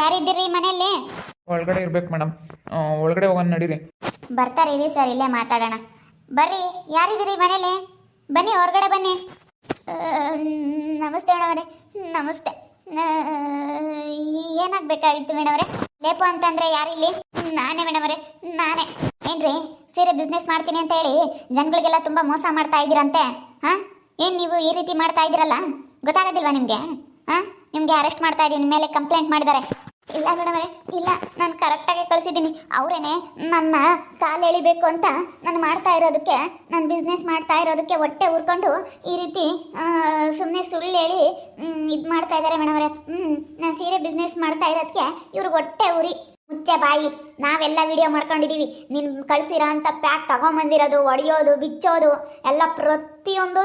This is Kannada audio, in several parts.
ಯಾರಿದ್ದೀರಿ ಮನೆಯಲ್ಲಿ? ಒಳಗಡೆ ಇರ್ಬೇಕು ಮೇಡಮ್. ಒಳಗಡೆ ಹೋಗೋಣ ನಡೀರಿ. ಬರ್ತಾರೀರಿ ಸರ್ ಇಲ್ಲೇ ಮಾತಾಡೋಣ. ಬರ್ರಿ ಯಾರಿದ್ದೀರಿ ಮನೇಲಿ ಬನ್ನಿ ಹೊರಗಡೆ ಬನ್ನಿ. ಆ, ನಮಸ್ತೆ ಮೇಡಮ್ರೆ ನಮಸ್ತೆ. ಆ, ಏನಾಗಬೇಕಾಗಿತ್ತು ಮೇಡಮ್ರೆ ಲೇಪು ಅಂತಂದ್ರೆ ಯಾರಿಲ್ಲಿ? ನಾನೇ ಮೇಡಮ್ರೆ ನಾನೇ. ಏನ್ರಿ ಸೀರೆ ಬಿಸ್ನೆಸ್ ಮಾಡ್ತೀನಿ ಅಂತ ಹೇಳಿ ಜನಗಳಿಗೆಲ್ಲ ತುಂಬಾ ಮೋಸ ಮಾಡ್ತಾ ಇದ್ದೀರಂತೆ? ಹಾ ಏನು ನೀವು ಈ ರೀತಿ ಮಾಡ್ತಾ ಇದ್ದೀರಲ್ಲ? ಗೊತ್ತಾಗೋದಿಲ್ವಾ ನಿಮಗೆ? ಹಾ ನಿಮಗೆ ಅರೆಸ್ಟ್ ಮಾಡ್ತಾ ಇದೀವಿ ನಿಮ್ಮ ಮೇಲೆ ಕಂಪ್ಲೇಂಟ್ ಮಾಡಿದ್ದಾರೆ. ಇಲ್ಲ ಮೇಡಮರೇ ಇಲ್ಲ, ನಾನು ಕರೆಕ್ಟಾಗಿ ಕಳಿಸಿದ್ದೀನಿ. ಅವರೇನೆ ನನ್ನ ಕಾಲು ಎಳಿಬೇಕು ಅಂತ ನಾನು ಮಾಡ್ತಾ ಇರೋದಕ್ಕೆ, ನಾನು ಬಿಸ್ನೆಸ್ ಮಾಡ್ತಾ ಇರೋದಕ್ಕೆ ಹೊಟ್ಟೆ ಉರ್ಕೊಂಡು ಈ ರೀತಿ ಸುಮ್ಮನೆ ಸುಳ್ಳು ಹೇಳಿ ಇದು ಮಾಡ್ತಾ ಇದ್ದಾರೆ ಮೇಡಮರೇ ಹ್ಞೂ ನಾನು ಸೀರೆ ಬಿಸ್ನೆಸ್ ಮಾಡ್ತಾ ಇರೋದಕ್ಕೆ ಇವ್ರಿಗೆ ಹೊಟ್ಟೆ ಉರಿ. ಮುಚ್ಚೆ ಬಾಯಿ. ನಾವೆಲ್ಲ ವಿಡಿಯೋ ಮಾಡ್ಕೊಂಡಿದ್ದೀವಿ ನಿನ್ ಕಳಿಸಿರೋ ಅಂತ ಪ್ಯಾಕ್ ತಗೊಂಬಂದಿರೋದು, ಒಡೆಯೋದು, ಬಿಚ್ಚೋದು, ಎಲ್ಲ ಪ್ರತಿಯೊಂದೂ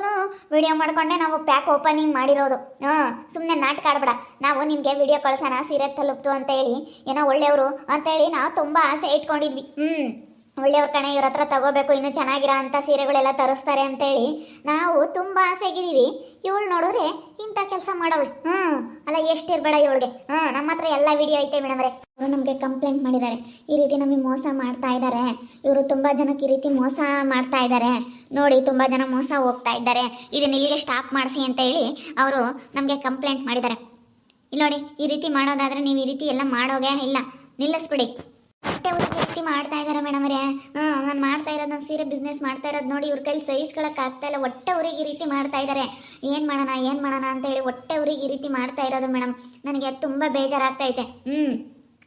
ವಿಡಿಯೋ ಮಾಡ್ಕೊಂಡೆ ನಾವು ಪ್ಯಾಕ್ ಓಪನಿಂಗ್ ಮಾಡಿರೋದು. ಹಾಂ ಸುಮ್ಮನೆ ನಾಟಕ ಆಡ್ಬೇಡ. ನಾವು ನಿನಗೆ ವಿಡಿಯೋ ಕಳ್ಸೋಣ, ಸೀರೆ ತಲುಪ್ತು ಅಂತ ಹೇಳಿ, ಏನೋ ಒಳ್ಳೆಯವರು ಅಂತೇಳಿ ನಾವು ತುಂಬ ಆಸೆ ಇಟ್ಕೊಂಡಿದ್ವಿ. ಹ್ಞೂ ಒಳ್ಳೆಯವ್ರ ಕಣೆ, ಇವ್ರ ಹತ್ರ ತಗೋಬೇಕು, ಇನ್ನೂ ಚೆನ್ನಾಗಿರೋ ಅಂಥ ಸೀರೆಗಳೆಲ್ಲ ತರಿಸ್ತಾರೆ ಅಂತೇಳಿ ನಾವು ತುಂಬ ಆಸೆಗಿದ್ದೀವಿ. ಇವಳು ನೋಡಿದ್ರೆ ಇಂಥ ಕೆಲಸ ಮಾಡೋಳು ಹ್ಞೂ ಅಲ್ಲ, ಎಷ್ಟು ಇರಬೇಡ ಇವಳಿಗೆ. ಹಾಂ ನಮ್ಮ ಹತ್ರ ಎಲ್ಲ ವಿಡಿಯೋ ಐತೆ ಮೇಡಮ್ರೆ ಅವರು ನಮಗೆ ಕಂಪ್ಲೇಂಟ್ ಮಾಡಿದ್ದಾರೆ. ಈ ರೀತಿ ನಮಗೆ ಮೋಸ ಮಾಡ್ತಾ ಇದ್ದಾರೆ. ಇವರು ತುಂಬ ಜನಕ್ಕೆ ಈ ರೀತಿ ಮೋಸ ಮಾಡ್ತಾ ಇದ್ದಾರೆ. ನೋಡಿ, ತುಂಬ ಜನ ಮೋಸ ಹೋಗ್ತಾ ಇದ್ದಾರೆ. ಇದನ್ನ ಇಲ್ಲಿಗೆ ಸ್ಟಾಪ್ ಮಾಡಿಸಿ ಅಂತ ಹೇಳಿ ಅವರು ನಮಗೆ ಕಂಪ್ಲೇಂಟ್ ಮಾಡಿದ್ದಾರೆ. ಇಲ್ಲಿ ನೋಡಿ, ಈ ರೀತಿ ಮಾಡೋದಾದ್ರೆ ನೀವು ಈ ರೀತಿ ಎಲ್ಲ ಮಾಡೋಗೇ ಇಲ್ಲ. ನಿಲ್ಲಿಸ್ಬಿಡಿ. ರೀತಿ ಮಾಡ್ತಾ ಇದ್ದಾರೆ ಮೇಡಮ್ ಅವರೇ. ಹ್ಮ್, ನಾನು ಮಾಡ್ತಾ ಇರೋದು, ನಾನು ಸೀರೆ ಬಿಸ್ನೆಸ್ ಮಾಡ್ತಾ ಇರೋದು ನೋಡಿ ಇವ್ರ ಕೈಲಿ ಸಹಿಸ್ಕೊಳಕ್ಕೆ ಆಗ್ತಾ ಇಲ್ಲ. ಹೊಟ್ಟೆ ಊರಿಗೆ ಈ ರೀತಿ ಮಾಡ್ತಾ ಇದ್ದಾರೆ ಏನು ಮಾಡೋಣ ಏನು ಮಾಡೋಣ ಅಂತ ಹೇಳಿ ಹೊಟ್ಟೆ ಊರಿಗೆ ಈ ರೀತಿ ಮಾಡ್ತಾ ಇರೋದು ಮೇಡಮ್ ನನಗೆ ತುಂಬ ಬೇಜಾರಾಗ್ತೈತೆ ಹ್ಮ್,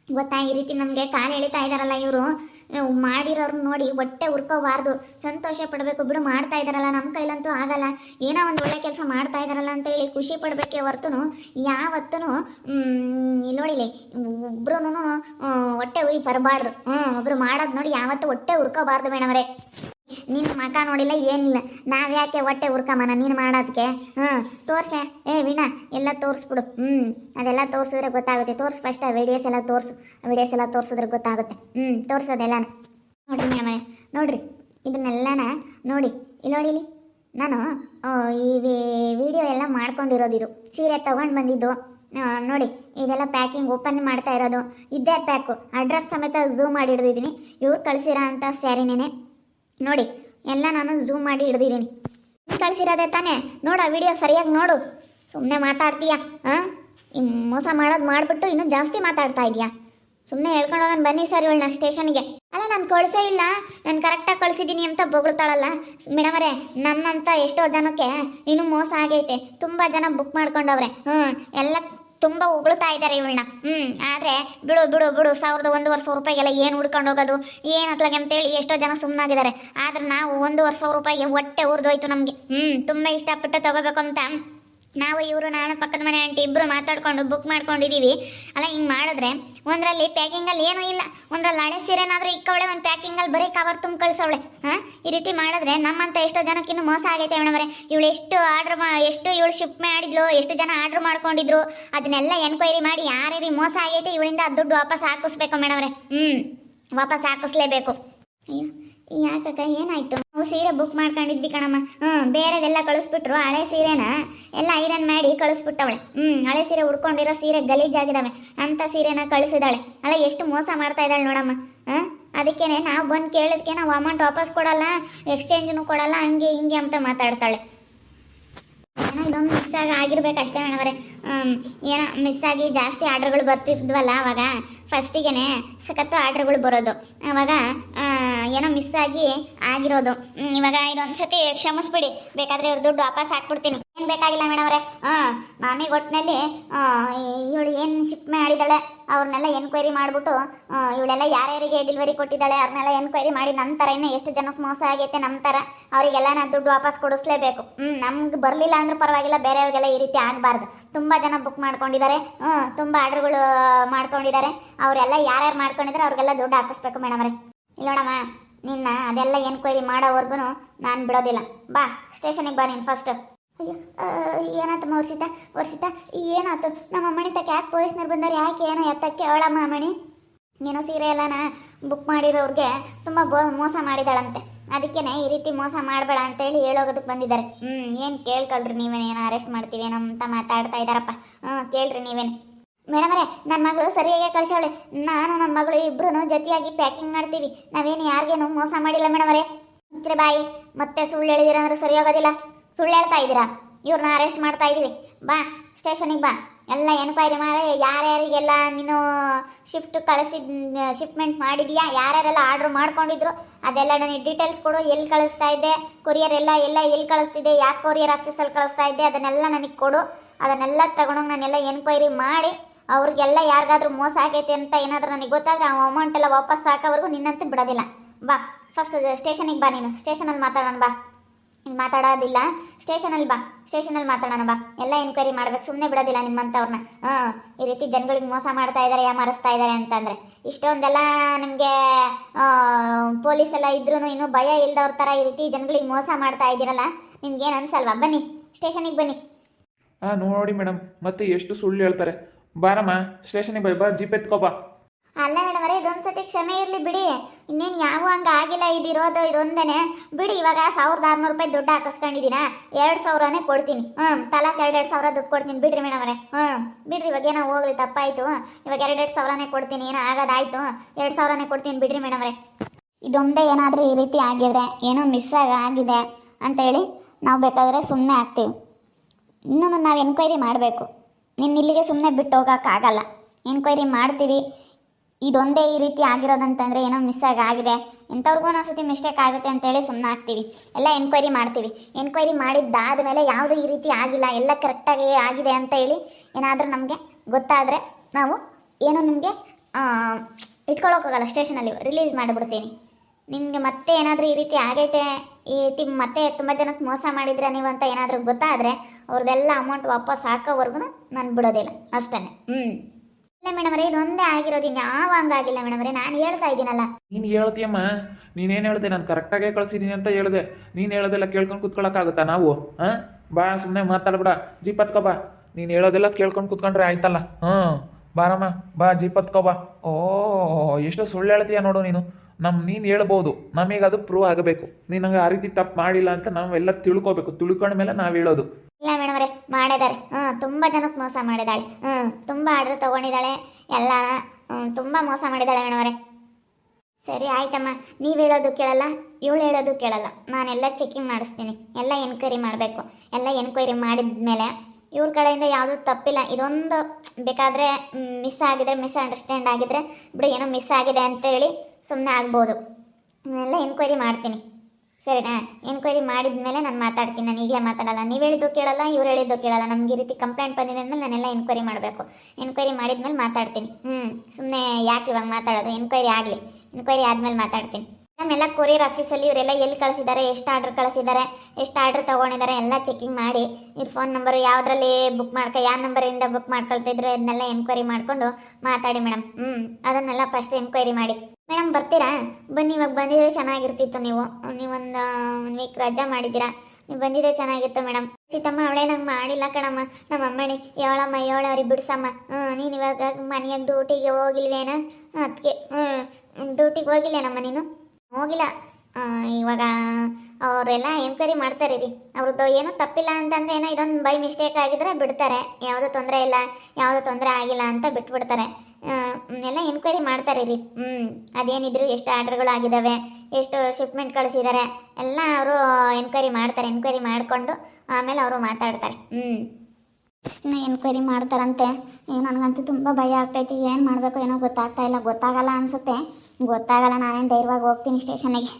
ಗೊತ್ತಾ ಈ ರೀತಿ ನಮಗೆ ಕಾಲು ಎಳಿತಾ ಇದ್ದಾರಲ್ಲ ಇವರು. ಮಾಡಿರೋರ್ನ ನೋಡಿ ಹೊಟ್ಟೆ ಉರ್ಕೋಬಾರ್ದು. ಸಂತೋಷ ಪಡಬೇಕು. ಬಿಡು, ಮಾಡ್ತಾ ಇದ್ದಾರಲ್ಲ ನಮ್ಮ ಕೈಲಂತೂ ಆಗಲ್ಲ. ಏನೋ ಒಂದು ಒಳ್ಳೆ ಕೆಲಸ ಮಾಡ್ತಾ ಇದ್ದಾರಲ್ಲ ಅಂತ ಹೇಳಿ ಖುಷಿ ಪಡಬೇಕೆ ಹೊರ್ತೂ ಯಾವತ್ತೂ ನೋಡಿಲಿ ಒಬ್ರು ಹೊಟ್ಟೆ ಉರಿ ಬರಬಾರ್ದು. ಹ್ಞೂ ಒಬ್ರು ಮಾಡೋದು ನೋಡಿ ಯಾವತ್ತೂ ಹೊಟ್ಟೆ ಉರ್ಕೋಬಾರ್ದು ಮೇಡಮ್ರೆ ನಿನ್ನ ಮಕ ನೋಡಿಲ್ಲ, ಏನಿಲ್ಲ. ನಾವು ಯಾಕೆ ಹೊಟ್ಟೆ ಹುರ್ಕಮ್ಮನ ನೀನು ಮಾಡೋದಕ್ಕೆ ಹ್ಞೂ, ತೋರ್ಸೆ. ಏ, ವೀಣಾ, ಎಲ್ಲ ತೋರಿಸ್ಬಿಡು. ಹ್ಞೂ, ಅದೆಲ್ಲ ತೋರಿಸಿದ್ರೆ ಗೊತ್ತಾಗುತ್ತೆ. ತೋರಿಸು ಫಸ್ಟ್ ಆ ವಿಡಿಯೋಸ್ ಎಲ್ಲ ತೋರಿಸು. ವಿಡಿಯೋಸ್ ಎಲ್ಲ ತೋರಿಸಿದ್ರೆ ಗೊತ್ತಾಗುತ್ತೆ. ಹ್ಞೂ ನೋಡಿ ನೋಡ್ರಿ ನೋಡಿ ನೋಡ್ರಿ. ಇದನ್ನೆಲ್ಲನ ನೋಡಿ. ಇಲ್ಲಿ ನೋಡಿ ಇಲ್ಲಿ. ನಾನು ಈ ವಿಡಿಯೋ ಎಲ್ಲ ಮಾಡ್ಕೊಂಡಿರೋದು ಇದು ಸೀರೆ ತೊಗೊಂಡು ಬಂದಿದ್ದು. ನೋಡಿ, ಇದೆಲ್ಲ ಪ್ಯಾಕಿಂಗ್ ಓಪನ್ ಮಾಡ್ತಾ ಇರೋದು. ಇದ್ದೇ ಪ್ಯಾಕು ಅಡ್ರೆಸ್ ಸಮೇತ ಝೂಮ್ ಮಾಡಿ ಹಿಡಿದಿದ್ದೀನಿ ಇವ್ರು ಕಳಿಸಿರೋ ಅಂಥ ಸ್ಯಾರಿನೇನೆ. ನೋಡಿ, ಎಲ್ಲ ನಾನು ಝೂಮ್ ಮಾಡಿ ಹಿಡ್ದಿದ್ದೀನಿ. ಕಳಿಸಿರೋದೆ ತಾನೇ? ನೋಡು ಆ ವಿಡಿಯೋ ಸರಿಯಾಗಿ ನೋಡು. ಸುಮ್ಮನೆ ಮಾತಾಡ್ತೀಯಾ? ಹಾಂ ಮೋಸ ಮಾಡೋದು ಮಾಡಿಬಿಟ್ಟು ಇನ್ನೂ ಜಾಸ್ತಿ ಮಾತಾಡ್ತಾ ಇದೆಯಾ? ಸುಮ್ಮನೆ ಹೇಳ್ಕೊಂಡು ಹೋಗೋಣ ಬನ್ನಿ ಸರ್ ಇವಳನ್ನ ಸ್ಟೇಷನ್ಗೆ. ಅಲ್ಲ, ನಾನು ಕಳಿಸೇ ಇಲ್ಲ. ನಾನು ಕರೆಕ್ಟಾಗಿ ಕಳಿಸಿದ್ದೀನಿ ಅಂತ ಬೊಗಳ್ತಾಳಲ್ಲ. ಮೇಡಮರೇ ನನ್ನಂತ ಎಷ್ಟೋ ಜನಕ್ಕೆ ಇನ್ನೂ ಮೋಸ ಆಗೈತೆ. ತುಂಬ ಜನ ಬುಕ್ ಮಾಡ್ಕೊಂಡವ್ರೆ. ಹ್ಞೂ ಎಲ್ಲ ತುಂಬ ಉಗುಳ್ತಾ ಇದ್ದಾರೆ ಇವಳನ್ನ. ಹ್ಞೂ ಆದರೆ ಬಿಡು ಬಿಡು ಬಿಡು, ಸಾವಿರದ ಒಂದೂವರೆ ಸಾವಿರ ರೂಪಾಯಿಗೆಲ್ಲ ಏನು ಹುಡ್ಕೊಂಡು ಹೋಗೋದು? ಏನು ಅತ್ಲಾಗೆ ಅಂತೇಳಿ ಎಷ್ಟೋ ಜನ ಸುಮ್ಮನಾಗಿದ್ದಾರೆ ಆದ್ರೆ ನಾವು ಒಂದೂವರೆ ಸಾವಿರ ರೂಪಾಯಿಗೆ ಹೊಟ್ಟೆ ಉರಿದೋಯ್ತು ನಮಗೆ. ಹ್ಞೂ ತುಂಬ ಇಷ್ಟಪಟ್ಟು ತಗೋಬೇಕು ಅಂತ ನಾವು ಇವರು, ನಾನು, ಪಕ್ಕದ ಮನೆ ಆಂಟಿ ಇಬ್ಬರು ಮಾತಾಡ್ಕೊಂಡು ಬುಕ್ ಮಾಡ್ಕೊಂಡಿದ್ದೀವಿ ಅಲ್ಲ, ಹಿಂಗೆ ಮಾಡಿದ್ರೆ ಒಂದರಲ್ಲಿ ಪ್ಯಾಕಿಂಗಲ್ಲಿ ಏನೂ ಇಲ್ಲ. ಒಂದ್ರಲ್ಲಿ ಹಳೆ ಸೀರೆನಾದರೂ ಇಕ್ಕವಳೆ, ಒಂದು ಪ್ಯಾಕಿಂಗಲ್ಲಿ ಬರೀ ಕವರ್ ತುಂಬ ಕಳಿಸವಳೆ. ಹಾಂ? ಈ ರೀತಿ ಮಾಡಿದ್ರೆ ನಮ್ಮಂತ ಎಷ್ಟೋ ಜನಕ್ಕೆ ಇನ್ನೂ ಮೋಸ ಆಗೈತೆ ಮೇಡಮರೆ ಇವಳು ಎಷ್ಟು ಆರ್ಡ್ರ್ ಮಾ, ಎಷ್ಟು ಇವಳು ಶಿಫ್ಟ್ ಮಾಡಿದ್ಲು ಎಷ್ಟು ಜನ ಆರ್ಡ್ರ್ ಮಾಡ್ಕೊಂಡಿದ್ರು, ಅದನ್ನೆಲ್ಲ ಎನ್ಕ್ವೈರಿ ಮಾಡಿ ಯಾರ್ಯಾರಿಗೆ ಮೋಸ ಆಗೈತೆ, ಇವಳಿಂದ ದುಡ್ಡು ವಾಪಸ್ ಹಾಕಿಸ್ಬೇಕು ಮೇಡಮ್ರೆ ಹ್ಞೂ ವಾಪಸ್ ಹಾಕಿಸ್ಲೇಬೇಕು. ಅಯ್ಯೋ. ಯಾಕಕ್ಕ, ಏನಾಯ್ತು? ನಾವು ಸೀರೆ ಬುಕ್ ಮಾಡ್ಕೊಂಡಿದ್ವಿ ಕಣಮ್ಮ. ಹ್ಞೂ ಬೇರೆದೆಲ್ಲ ಕಳಿಸ್ಬಿಟ್ರು, ಹಳೆ ಸೀರೆನ ಎಲ್ಲ ಐರನ್ ಮಾಡಿ ಕಳಿಸ್ಬಿಟ್ಟವಳೆ. ಹ್ಞೂ ಹಳೆ ಸೀರೆ ಉಡ್ಕೊಂಡಿರೋ ಸೀರೆ ಗಲೀಜಾಗಿದ್ದಾವೆ ಅಂತ ಸೀರೆನ ಕಳಿಸಿದಾಳೆ. ಅಲ್ಲ, ಎಷ್ಟು ಮೋಸ ಮಾಡ್ತಾ ಇದ್ದಾಳೆ ನೋಡಮ್ಮ. ಅದಕ್ಕೇನೆ, ನಾವು ಬಂದು ಕೇಳಿದ್ಕೆ ನಾವು ಅಮೌಂಟ್ ವಾಪಸ್ ಕೊಡಲ್ಲ ಎಕ್ಸ್ಚೇಂಜ್ನು ಕೊಡಲ್ಲ, ಹಂಗೆ ಹಿಂಗೆ ಅಂತ ಮಾತಾಡ್ತಾಳೆ. ಇದೊಂದು ಮಿಸ್ ಆಗಿ ಆಗಿರ್ಬೇಕು ಅಷ್ಟೇ ಮೇಡಮರೆ ಏನೋ ಮಿಸ್ ಆಗಿ ಜಾಸ್ತಿ ಆರ್ಡ್ರ್ಗಳು ಬರ್ತಿದ್ವಲ್ಲ ಅವಾಗ ಫಸ್ಟಿಗೆ ಸಖತ್ತು ಆರ್ಡ್ರ್ಗಳು ಬರೋದು. ಅವಾಗ ಏನೋ ಮಿಸ್ ಆಗಿ ಆಗಿರೋದು. ಇವಾಗ ಇದೊಂದು ಸತಿ ಕ್ಷಮಿಸ್ಬಿಡಿ, ಬೇಕಾದ್ರೆ ದುಡ್ಡು ವಾಪಸ್ ಹಾಕ್ಬಿಡ್ತೀನಿ. ಬೇಕಾಗಿಲ್ಲ ಅವರೇ? ಹಾಂ ಮಾಮಿ ಒಟ್ಟಿನಲ್ಲಿ ಇವಳು ಏನು ಶಿಫ್ಟ್ ಮಾಡಿದಾಳೆ, ಅವ್ರನ್ನೆಲ್ಲ ಎನ್ಕ್ವೈರಿ ಮಾಡಿಬಿಟ್ಟು ಇವಳೆಲ್ಲ ಯಾರ್ಯಾರಿಗೆ ಡೆಲಿವರಿ ಕೊಟ್ಟಿದ್ದಾಳೆ, ಅವ್ರನ್ನೆಲ್ಲ ಎನ್ಕ್ವೈರಿ ಮಾಡಿ ನಂತರ ಇನ್ನೂ ಎಷ್ಟು ಜನಕ್ಕೆ ಮೋಸ ಆಗೈತೆ ನಮ್ಮ ಥರ ಅವರಿಗೆಲ್ಲ ನಾನು ದುಡ್ಡು ವಾಪಸ್ ಕೊಡಿಸ್ಲೇಬೇಕು. ಹ್ಞೂ ನಮ್ಗೆ ಬರಲಿಲ್ಲ ಅಂದ್ರೆ ಪರವಾಗಿಲ್ಲ, ಬೇರೆಯವ್ರಿಗೆಲ್ಲ ಈ ರೀತಿ ಆಗಬಾರ್ದು. ತುಂಬ ಜನ ಬುಕ್ ಮಾಡ್ಕೊಂಡಿದ್ದಾರೆ ಹ್ಞೂ ತುಂಬ ಆರ್ಡ್ರ್ಗಳು ಮಾಡ್ಕೊಂಡಿದ್ದಾರೆ, ಅವರೆಲ್ಲ ಯಾರ್ಯಾರು ಮಾಡ್ಕೊಂಡಿದ್ದಾರೆ ಅವ್ರಿಗೆಲ್ಲ ದುಡ್ಡು ಹಾಕಿಸ್ಬೇಕು ಮೇಡಮರೇ ಇಲ್ಲ ನೋಡಮ್ಮ ನಿನ್ನ ಅದೆಲ್ಲ ಎನ್ಕ್ವೈರಿ ಮಾಡೋವರೆಗೂ ನಾನು ಬಿಡೋದಿಲ್ಲ. ಬಾ ಸ್ಟೇಷನಿಗೆ ಬಾ ನೀನು ಫಸ್ಟ್ ಅಯ್ಯೋ ಏನಾತಮ್ಮ ವರ್ಷಿತ ವರ್ಷಿತ ಏನಾಯ್ತು? ನಮ್ಮ ಅಮ್ಮಣಿ ತಕ್ಕ ಯಾಕೆ ಪೊಲೀಸ್ನವ್ರು ಬಂದಾರೆ ಯಾಕೆ ಏನೋ ಎತ್ತಕ್ಕೆ ಅವಳಮ್ಮ ಅಮ್ಮಣಿ? ಏನೋ ಸೀರೆ ಎಲ್ಲನ ಬುಕ್ ಮಾಡಿರೋರಿಗೆ ತುಂಬ ಬೋ, ಮೋಸ ಮಾಡಿದಾಳಂತೆ ಅದಕ್ಕೇನೆ ಈ ರೀತಿ ಮೋಸ ಮಾಡಬೇಡ ಅಂತೇಳಿ ಹೇಳೋಗೋದಕ್ಕೆ ಬಂದಿದ್ದಾರೆ. ಹ್ಞೂ ಏನು ಕೇಳ್ಕೊಳ್ರಿ ನೀವೇನು? ಏನೋ ಅರೆಸ್ಟ್ ಮಾಡ್ತೀವಿ ಅಂತ ಮಾತಾಡ್ತಾ ಇದ್ದಾರಪ್ಪ. ಹ್ಞೂ ಕೇಳ್ರಿ ನೀವೇನು. ಮೇಡಮರೇ ನನ್ನ ಮಗಳು ಸರಿಯಾಗಿ ಕಳಿಸೋಳೆ ನಾನು ನನ್ನ ಮಗಳು ಇಬ್ಬರೂ ಜೊತೆಯಾಗಿ ಪ್ಯಾಕಿಂಗ್ ಮಾಡ್ತೀವಿ. ನಾವೇನು ಯಾರಿಗೇನು ಮೋಸ ಮಾಡಿಲ್ಲ ಮೇಡಮರೇ ಮುಚ್ಚರೆ ಬಾಯಿ, ಮತ್ತೆ ಸುಳ್ಳು ಹೇಳಿದಿರ ಅಂದ್ರೆ ಸರಿ ಹೋಗೋದಿಲ್ಲ. ಸುಳ್ಳು ಹೇಳ್ತಾ ಇದ್ದೀರಾ? ಇವ್ರನ್ನ ಅರೆಸ್ಟ್ ಮಾಡ್ತಾ ಇದ್ದೀವಿ ಬಾ ಸ್ಟೇಷನಿಗೆ ಬಾ. ಎಲ್ಲ ಎನ್ಕ್ವೈರಿ ಮಾಡಿ, ಯಾರ್ಯಾರಿಗೆಲ್ಲ ನೀನು ಶಿಫ್ಟ್ ಕಳಿಸಿದ ಶಿಪ್ಮೆಂಟ್ ಮಾಡಿದೀಯಾ, ಯಾರ್ಯಾರೆಲ್ಲ ಆರ್ಡ್ರ್ ಮಾಡ್ಕೊಂಡಿದ್ರು, ಅದೆಲ್ಲ ನನಗೆ ಡೀಟೇಲ್ಸ್ ಕೊಡು. ಎಲ್ಲಿ ಕಳಿಸ್ತಾ ಇದ್ದೆ? ಕೊರಿಯರ್ ಎಲ್ಲ ಎಲ್ಲ ಎಲ್ಲಿ ಕಳಿಸ್ತಿದ್ದೆ ಯಾಕೆ ಕೊರಿಯರ್ ಆಫೀಸಲ್ಲಿ ಕಳಿಸ್ತಾ ಇದ್ದೆ? ಅದನ್ನೆಲ್ಲ ನನಗೆ ಕೊಡು. ಅದನ್ನೆಲ್ಲ ತಗೊಂಡೋಗಿ ನಾನೆಲ್ಲ ಎನ್ಕ್ವೈರಿ ಮಾಡಿ, ಅವ್ರಿಗೆಲ್ಲ ಯಾರಿಗಾದ್ರೂ ಮೋಸ ಆಗೈತೆ ಅಂತ ಏನಾದರೂ ನನಗೆ ಗೊತ್ತಾದರೆ ಆ ಅಮೌಂಟ್ ಎಲ್ಲ ವಾಪಸ್ ಹಾಕೋವರೆಗೂ ನಿನ್ನಂತೂ ಬಿಡೋದಿಲ್ಲ. ಬಾ ಫಸ್ಟ್ ಸ್ಟೇಷನಿಗೆ ಬಾ ನೀನು. ಸ್ಟೇಷನಲ್ಲಿ ಮಾತಾಡೋಣ, ಬಾ. ಮಾತಾಡೋದಿಲ್ಲ. ಸ್ಟೇಷನಲ್ಲಿ ಬಾ ಸ್ಟೇಷನಲ್ಲಿ ಮಾತಾಡೋಣ ಬಾ. ಎಲ್ಲ ಎನ್ಕ್ವೈರಿ ಮಾಡ್ಬೇಕು. ಸುಮ್ಮನೆ ಬಿಡೋದಿಲ್ಲ ನಿಮ್ಮಂಥವ್ರನ್ನ. ಹಾಂ ಈ ರೀತಿ ಜನಗಳಿಗೆ ಮೋಸ ಮಾಡ್ತಾ ಇದ್ದಾರೆ ಯಾಮರಿಸ್ತಾ ಇದ್ದಾರೆ ಅಂತಂದರೆ. ಇಷ್ಟೊಂದೆಲ್ಲ ನಿಮಗೆ ಪೊಲೀಸ್ ಎಲ್ಲ ಇದ್ರೂ ಇನ್ನೂ ಭಯ ಇಲ್ದವ್ರ ಥರ ಈ ರೀತಿ ಜನಗಳಿಗೆ ಮೋಸ ಮಾಡ್ತಾ ಇದ್ದೀರಲ್ಲ ನಿಮ್ಗೇನು ಅನ್ಸಲ್ವಾ? ಬನ್ನಿ ಸ್ಟೇಷನಿಗೆ ಬನ್ನಿ. ಹಾಂ ನೋಡಿ ಮೇಡಮ್ ಮತ್ತೆ ಎಷ್ಟು ಸುಳ್ಳು ಹೇಳ್ತಾರೆ. ಬಾರಮ್ಮ ಸ್ಟೇಷನಿಗೆ ಬೈ ಬಾ ಜೀಪ್ ಎತ್ಕೋಬಾ ಅಲ್ಲ ಮೇಡಮ್ ಅವರೇ ಇದೊಂದು ಸತಿ ಕ್ಷಮೆ ಇರಲಿ ಬಿಡಿ. ಇನ್ನೇನು ಯಾವ ಹಂಗೆ ಆಗಿಲ್ಲ ಇದಿರೋದು ಇದೊಂದೇನೆ. ಬಿಡಿ, ಇವಾಗ ಸಾವಿರದ ಆರುನೂರು ರೂಪಾಯಿ ದುಡ್ಡು ಹಾಕಿಸ್ಕೊಂಡಿದ್ದೀನ ಎರಡು ಸಾವಿರನೇ ಕೊಡ್ತೀನಿ. ಹ್ಞೂ ತಲಾಕ್ ಎರಡೆರಡು ಎರಡು ಸಾವಿರ ದುಡ್ಡು ಕೊಡ್ತೀನಿ. ಬಿಡ್ರಿ ಮೇಡಮ್ ಅವರೇ ಹ್ಞೂ ಬಿಡ್ರಿ, ಇವಾಗ ಏನೋ ಹೋಗ್ಲಿ, ತಪ್ಪಾಯಿತು. ಇವಾಗ ಎರಡೆರಡು ಎರಡು ಸಾವಿರನೇ ಕೊಡ್ತೀನಿ, ಏನೋ ಆಗೋದಾಯ್ತು. ಎರಡು ಸಾವಿರನೇ ಕೊಡ್ತೀನಿ, ಬಿಡ್ರಿ ಮೇಡಮ್ ಅವರೇ ಇದೊಂದೇ ಏನಾದರೂ ಈ ರೀತಿ ಆಗಿದ್ರೆ, ಏನೋ ಮಿಸ್ ಆಗಿದೆ ಅಂತೇಳಿ ನಾವು ಬೇಕಾದರೆ ಸುಮ್ಮನೆ ಆಗ್ತೀವಿ. ಇನ್ನೂ ನಾವು ಎನ್ಕ್ವೈರಿ ಮಾಡಬೇಕು. ನಿನ್ನ ಇಲ್ಲಿಗೆ ಸುಮ್ಮನೆ ಬಿಟ್ಟು ಹೋಗೋಕ್ಕಾಗಲ್ಲ ಎನ್ಕ್ವೈರಿ ಮಾಡ್ತೀವಿ. ಇದೊಂದೇ ಈ ರೀತಿ ಆಗಿರೋದಂತಂದರೆ ಏನೋ ಮಿಸ್ ಆಗಿ ಆಗಿದೆ ಎಂಥವ್ರಿಗೂ ಒಂದೊಂದ್ಸತಿ ಮಿಸ್ಟೇಕ್ ಆಗುತ್ತೆ ಅಂತೇಳಿ ಸುಮ್ಮನೆ ಆಗ್ತೀವಿ. ಎಲ್ಲ ಎನ್ಕ್ವೈರಿ ಮಾಡ್ತೀವಿ. ಎನ್ಕ್ವೈರಿ ಮಾಡಿದ್ದಾದ ಮೇಲೆ ಯಾವುದೂ ಈ ರೀತಿ ಆಗಿಲ್ಲ, ಎಲ್ಲ ಕರೆಕ್ಟಾಗಿ ಆಗಿದೆ ಅಂತ ಹೇಳಿ ಏನಾದರೂ ನಮಗೆ ಗೊತ್ತಾದರೆ ನಾವು ಏನೋ ನಿಮಗೆ ಇಟ್ಕೊಳ್ಳೋಕ್ಕಾಗಲ್ಲ ಸ್ಟೇಷನಲ್ಲಿ ರಿಲೀಸ್ ಮಾಡಿಬಿಡ್ತೀನಿ. ನಿಮಗೆ ಮತ್ತೆ ಏನಾದರೂ ಈ ರೀತಿ ಆಗೈತೆ, ಈ ರೀತಿ ಮತ್ತೆ ತುಂಬ ಜನಕ್ಕೆ ಮೋಸ ಮಾಡಿದ್ರೆ ನೀವು ಅಂತ ಏನಾದರೂ ಗೊತ್ತಾದರೆ ಅವ್ರದ್ದೆಲ್ಲ ಅಮೌಂಟ್ ವಾಪಸ್ ಹಾಕೋವರೆಗೂ ನಾನು ಬಿಡೋದಿಲ್ಲ ಅಷ್ಟೇ ಹ್ಞೂ ಇಲ್ಲ ಮೇಡಮ್ ಅವರೇ ಇದೊಂದೇ ಆಗಿರೋದು ಯಾವ ಹಂಗಾಗಿಲ್ಲ ಮೇಡಮ್ ಅವರೇ ನಾನು ಹೇಳ್ತಾ ಇದ್ದೀನಲ್ಲ. ನೀನು ಹೇಳ್ತೀಯಮ್ಮ, ನೀನೇನು ಹೇಳ್ದೆ, ನಾನು ಕರೆಕ್ಟಾಗೇ ಕಳಿಸಿದ್ದೀನಿ ಅಂತ ಹೇಳಿದೆ. ನೀನು ಹೇಳೋದೆಲ್ಲ ಕೇಳ್ಕೊಂಡು ಕುತ್ಕೊಳ್ಳೋಕ್ಕಾಗುತ್ತಾ ನಾವು? ಹಾಂ? ಬಾ ಸುಮ್ಮನೆ ಮಾತಾಡ್ಬಿಡ. ಜೀಪ್ ಹತ್ಕೋ ಬಾ. ನೀನು ಹೇಳೋದೆಲ್ಲ ಕೇಳ್ಕೊಂಡು ಕುತ್ಕೊಂಡ್ರೆ ಆಯ್ತಲ್ಲ. ಹ್ಞೂ ಬಾರಮ್ಮ, ಬಾ, ಜೀಪ್ ಹತ್ಕೋ ಬಾ. ಓ, ಎಷ್ಟು ಸುಳ್ಳು ಹೇಳ್ತೀಯ ನೋಡು ನೀನು. ನಮ್ಮ ನೀನು ಹೇಳ್ಬೋದು. ನಮಗೆ ಅದು ಪ್ರೂವ್ ಆಗಬೇಕು. ನೀನು ಆ ರೀತಿ ತಪ್ಪು ಮಾಡಿಲ್ಲ ಅಂತ ನಾವೆಲ್ಲ ತಿಳ್ಕೊಬೇಕು. ತಿಳ್ಕೊಂಡ ಮೇಲೆ ನಾವು ಹೇಳೋದು. ಅವರೇ ಮಾಡಿದ್ದಾರೆ ಹ್ಞೂ ತುಂಬ ಜನಕ್ಕೆ ಮೋಸ ಮಾಡಿದ್ದಾಳೆ ಹ್ಞೂ ತುಂಬ ಆರ್ಡ್ರ್ ತೊಗೊಂಡಿದ್ದಾಳೆ ಎಲ್ಲ ತುಂಬ ಮೋಸ ಮಾಡಿದ್ದಾಳೆ ಮೇಡಮರೇ ಸರಿ, ಆಯ್ತಮ್ಮ. ನೀವು ಹೇಳೋದು ಕೇಳಲ್ಲ, ಇವಳು ಹೇಳೋದು ಕೇಳಲ್ಲ. ನಾನೆಲ್ಲ ಚೆಕಿಂಗ್ ಮಾಡಿಸ್ತೀನಿ. ಎಲ್ಲ ಎನ್ಕ್ವೈರಿ ಮಾಡಬೇಕು. ಎಲ್ಲ ಎನ್ಕ್ವೈರಿ ಮಾಡಿದ್ಮೇಲೆ ಇವ್ರ ಕಡೆಯಿಂದ ಯಾವುದೂ ತಪ್ಪಿಲ್ಲ. ಇದೊಂದು ಬೇಕಾದರೆ ಮಿಸ್ ಆಗಿದ್ರೆ ಮಿಸ್ ಅಂಡರ್ಸ್ಟ್ಯಾಂಡ್ ಆಗಿದ್ರೆ, ಬಿಡು, ಏನೋ ಮಿಸ್ ಆಗಿದೆ ಅಂತೇಳಿ ಸುಮ್ಮನೆ ಆಗ್ಬೋದು. ಎಲ್ಲ ಎನ್ಕ್ವೈರಿ ಮಾಡ್ತೀನಿ. ಸರಿನಾ? ಎನ್ಕ್ವೈರಿ ಮಾಡಿದ ಮೇಲೆ ನಾನು ಮಾತಾಡ್ತೀನಿ. ನಾನು ಈಗಲೇ ಮಾತಾಡಲ್ಲ. ನೀವು ಹೇಳಿದ್ದು ಕೇಳಲ್ಲ, ಇವ್ರು ಹೇಳಿದ್ದು ಕೇಳಲ್ಲ. ನಮ್ಗೆ ಈ ರೀತಿ ಕಂಪ್ಲೇಂಟ್ ಬಂದಿದೆ ಅಂದಮೇಲೆ ನಾನೆಲ್ಲ ಎನ್ಕ್ವೈರಿ ಮಾಡಬೇಕು. ಎನ್ಕ್ವೈರಿ ಮಾಡಿದ್ಮೇಲೆ ಮಾತಾಡ್ತೀನಿ. ಹ್ಞೂ ಸುಮ್ಮನೆ ಯಾಕೆ ಇವಾಗ ಮಾತಾಡೋದು? ಎನ್ಕ್ವೈರಿ ಆಗಲಿ. ಎನ್ಕ್ವೈರಿ ಆದಮೇಲೆ ಮಾತಾಡ್ತೀನಿ. ನಮ್ಮೆಲ್ಲ ಕೊರಿಯರ್ ಆಫೀಸಲ್ಲಿ ಇವರೆಲ್ಲ ಎಲ್ಲಿ ಕಳಿಸಿದ್ದಾರೆ? ಎಷ್ಟು ಆರ್ಡ್ರ್ ಕಳಿಸಿದ್ದಾರೆ? ಎಷ್ಟು ಆರ್ಡ್ರ್ ತೊಗೊಂಡಿದ್ದಾರೆ? ಎಲ್ಲ ಚೆಕಿಂಗ್ ಮಾಡಿ. ಇವ್ರ ಫೋನ್ ನಂಬರು ಯಾವುದ್ರಲ್ಲಿ ಬುಕ್ ಮಾಡ್ಕೊ ಯಾವ ನಂಬರಿಂದ ಬುಕ್ ಮಾಡ್ಕೊಳ್ತಿದ್ರು ಅದನ್ನೆಲ್ಲ ಎನ್ಕ್ವೈರಿ ಮಾಡಿಕೊಂಡು ಮಾತಾಡಿ ಮೇಡಮ್. ಹ್ಞೂ ಅದನ್ನೆಲ್ಲ ಫಸ್ಟ್ ಎನ್ಕ್ವೈರಿ ಮಾಡಿ. ಮೇಡಮ್ ಬರ್ತೀರಾ? ಬನ್ನಿ, ಇವಾಗ ಬಂದಿದ್ರೆ ಚೆನ್ನಾಗಿರ್ತಿತ್ತು ನೀವು. ನೀವೊಂದು ಒಂದು ವೀಕ್ ರಜಾ ಮಾಡಿದ್ದೀರಾ. ನೀವು ಬಂದಿದ್ರೆ ಚೆನ್ನಾಗಿತ್ತು ಮೇಡಮ್ ಸೀತಮ್ಮ, ಅವಳೇ ನಂಗೆ ಮಾಡಿಲ್ಲ ಕಣಮ್ಮ. ನಮ್ಮ ಅಮ್ಮಣಿ ಏಳಮ್ಮ ಏಳು ಅವ್ರಿಗೆ ಬಿಡ್ಸಮ್ಮ? ಹ್ಞೂ ನೀನು ಇವಾಗ ಮನೆಯ ಡ್ಯೂಟಿಗೆ ಹೋಗಿಲ್ವೇನ? ಅದಕ್ಕೆ ಹ್ಞೂ ಡ್ಯೂಟಿಗೆ ಹೋಗಿಲ್ಲೇನಮ್ಮ ನೀನು? ಹೋಗಿಲ್ಲ. ಇವಾಗ ಅವರೆಲ್ಲ ಎನ್ಕ್ವೈರಿ ಮಾಡ್ತಾರೆ ರೀ? ಅವ್ರದ್ದು ಏನೂ ತಪ್ಪಿಲ್ಲ ಅಂತಂದ್ರೆ ಏನೋ ಇದೊಂದು ಬೈ ಮಿಸ್ಟೇಕ್ ಆಗಿದ್ರೆ ಬಿಡ್ತಾರೆ. ಯಾವುದೋ ತೊಂದರೆ ಇಲ್ಲ, ಯಾವುದೋ ತೊಂದರೆ ಆಗಿಲ್ಲ ಅಂತ ಬಿಟ್ಬಿಡ್ತಾರೆ. ಎಲ್ಲ ಎನ್ಕ್ವೈರಿ ಮಾಡ್ತಾರೆ ರೀ ಹ್ಞೂ ಅದೇನಿದ್ರು, ಎಷ್ಟು ಆರ್ಡ್ರ್ಗಳು ಆಗಿದ್ದಾವೆ ಎಷ್ಟು ಶಿಪ್ಮೆಂಟ್ ಕಳಿಸಿದ್ದಾರೆ ಎಲ್ಲ ಅವರು ಎನ್ಕ್ವೈರಿ ಮಾಡ್ತಾರೆ ಎನ್ಕ್ವೈರಿ ಮಾಡಿಕೊಂಡು ಆಮೇಲೆ ಅವರು ಮಾತಾಡ್ತಾರೆ. ಹ್ಞೂ ಇನ್ನು ಎನ್ಕ್ವೈರಿ ಮಾಡ್ತಾರಂತೆ. ನನಗಂತೂ ತುಂಬ ಭಯ ಆಗ್ತೈತಿ, ಏನು ಮಾಡಬೇಕು ಏನೋ ಗೊತ್ತಾಗ್ತಾ ಇಲ್ಲ, ಗೊತ್ತಾಗಲ್ಲ ಅನಿಸುತ್ತೆ. ಗೊತ್ತಾಗಲ್ಲ, ನಾನೇನು ಧೈರ್ಯವಾಗಿ ಹೋಗ್ತೀನಿ ಸ್ಟೇಷನಿಗೆ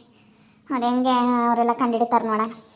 ಅದು ಹೆಂಗೆ ಅವರೆಲ್ಲ ಕಂಡಿಡಿತಾರೆ ನೋಡೋಣ.